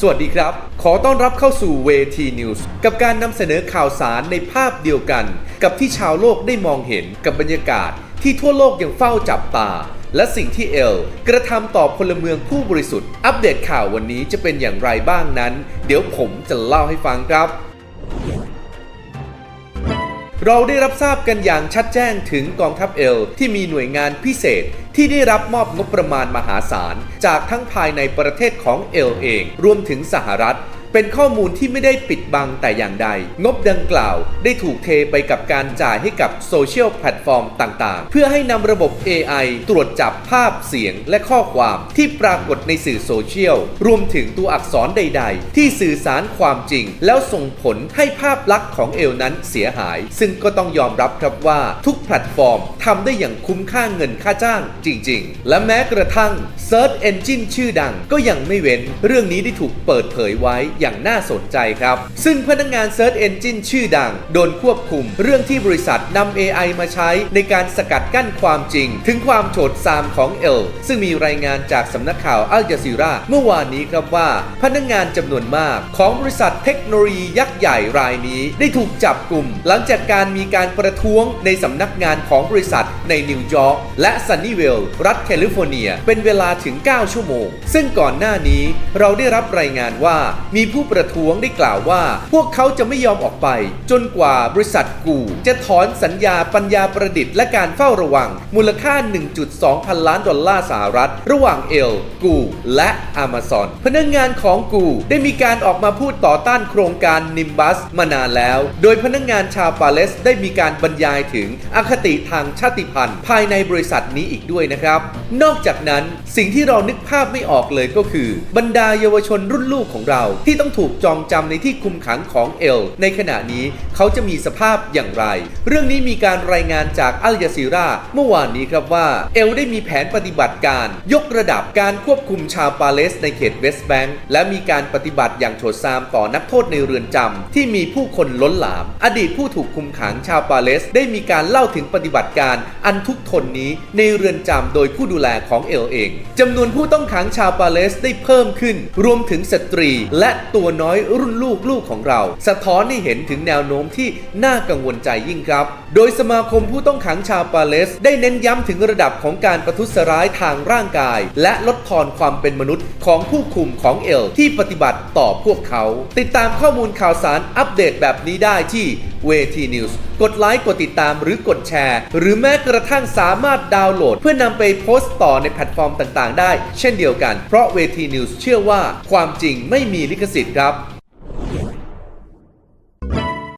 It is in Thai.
สวัสดีครับ ขอต้อนรับเข้าสู่เวทีนิวส์กับการนำเสนอข่าวสารในภาพเดียวกัน กับที่ชาวโลกได้มองเห็นกับบรรยากาศที่ทั่วโลกยังเฝ้าจับตา และสิ่งที่เอลกระทำต่อพลเมืองผู้บริสุทธิ์ อัปเดตข่าววันนี้จะเป็นอย่างไรบ้างนั้น เดี๋ยวผมจะเล่าให้ฟังครับเราได้รับทราบกันอย่างชัดแจ้งถึงกองทัพเอลที่มีหน่วยงานพิเศษ ที่ได้รับมอบงบประมาณมหาศาล จากทั้งภายในประเทศของเอลเอง รวมถึงสหรัฐ เป็นข้อมูลที่ไม่ได้ปิดบังแต่อย่างใด งบดังกล่าวได้ถูกเทไปกับการจ่ายให้กับโซเชียลแพลตฟอร์มต่างๆ เพื่อให้นำระบบ AI ตรวจจับภาพเสียงและข้อความที่ปรากฏ ในสื่อโซเชียล รวมถึงตัวอักษรใด ๆ ที่สื่อสารความจริง แล้วส่งผลให้ภาพลักษณ์ของเอลนั้นเสียหาย ซึ่งก็ต้องยอมรับครับว่าทุกแพลตฟอร์มทำได้อย่างคุ้มค่าเงินค่าจ้างจริง ๆ และแม้กระทั่ง Search Engine ชื่อดังก็ยังไม่เว้น เรื่องนี้ได้ถูกเปิดเผยไว้อย่างน่าสนใจครับ ซึ่งพนักงาน Search Engine ชื่อดัง โดนควบคุม เรื่องที่บริษัทนำ AI มาใช้ในการสกัดกั้นความจริง ถึงความโฉดซามของเอลซึ่งมีรายงานจากสำนักข่าวอัลจ z ซีราเมื่อวานนี้ครับว่า พนักงานจำนวนมาก ของบริษัทเทคโนโลยียักษ์ใหญ่รายนี้ ได้ถูกจับกลุ่ม หลังจากการมีการประท้วงในสำนักงานของบริษัทในนิวยอร์กและซันนีเวลล์รัฐแคลิฟอร์เนีย เป็นเวลาถึง 9 ชั่วโมง ซึ่งก่อนหน้านี้เราได้รับรายงานว่ามีผู้ประท้วงได้กล่าวว่า พวกเขาจะไม่ยอมออกไป จนกว่าบริษัทกูจะถอนสัญญาปัญญาประดิษฐ์และการเฝ้าระวัง มูลค่า 1.2 พันล้านดอลลาร์สหรัฐ ระหว่างเอล กูและ Amazon พนักงานของกูได้มีการออกมาพูดต่อต้านโครงการ Nimbus มานานแล้ว โดยพนักงานชาวปาเลสได้มีการบรรยายถึงอคติทางชาติพันธุ์ ภายในบริษัทนี้อีกด้วยนะครับ นอกจากนั้นสิ่งที่เรานึกภาพไม่ออกเลยก็คือ บรรดาเยาวชนรุ่นลูกของเรา ที่ต้องถูกจองจำในที่คุมขังของเอล ในขณะนี้เขาจะมีสภาพอย่างไร เรื่องนี้มีการรายงานจากอัลจ z ซีราเมื่อวานนี้ครับว่าเอลได้มีแผนปฏิบัติการ ยกระดับการควบคุมุมชาวปาเลสในเขตเวสต์แบงก์และมีการปฏิบัติอย่างโฉดซามต่อนักโทษในเรือนจำที่มีผู้คนล้นหลาม อดีตผู้ถูกคุมขังชาวปาเลสได้มีการเล่าถึงปฏิบัติการอันทุกทนนี้ในเรือนจำโดยผู้ดูแลของเอลเองจำนวนผู้ต้องขังชาวปาเลสได้เพิ่มขึ้น รวมถึงสตรี และตัวน้อยรุ่นลูกลูกของเรา สะท้อนให้เห็นถึงแนวโน้มที่น่ากังวลใจยิ่งครับ โดยสมาคมผู้ต้องขังชาวปาเลส ได้เน้นย้ำถึงระดับของการประทุษร้ายทางร่างกาย และลดทอนความความเป็นมนุษย์ของผู้คุมของเอลที่ปฏิบัติต่อพวกเขา ติดตามข้อมูลข่าวสารอัปเดตแบบนี้ได้ที่เวทีนิวส์กดไลค์กดติดตามหรือกดแชร์ หรือแม้กระทั่งสามารถดาวน์โหลด เพื่อนำไปโพสต์ต่อในแพลตฟอร์มต่างๆ ได้ เช่นเดียวกัน เพราะเวทีนิวส์เชื่อว่าความจริงไม่มีลิขสิทธิ์ครับ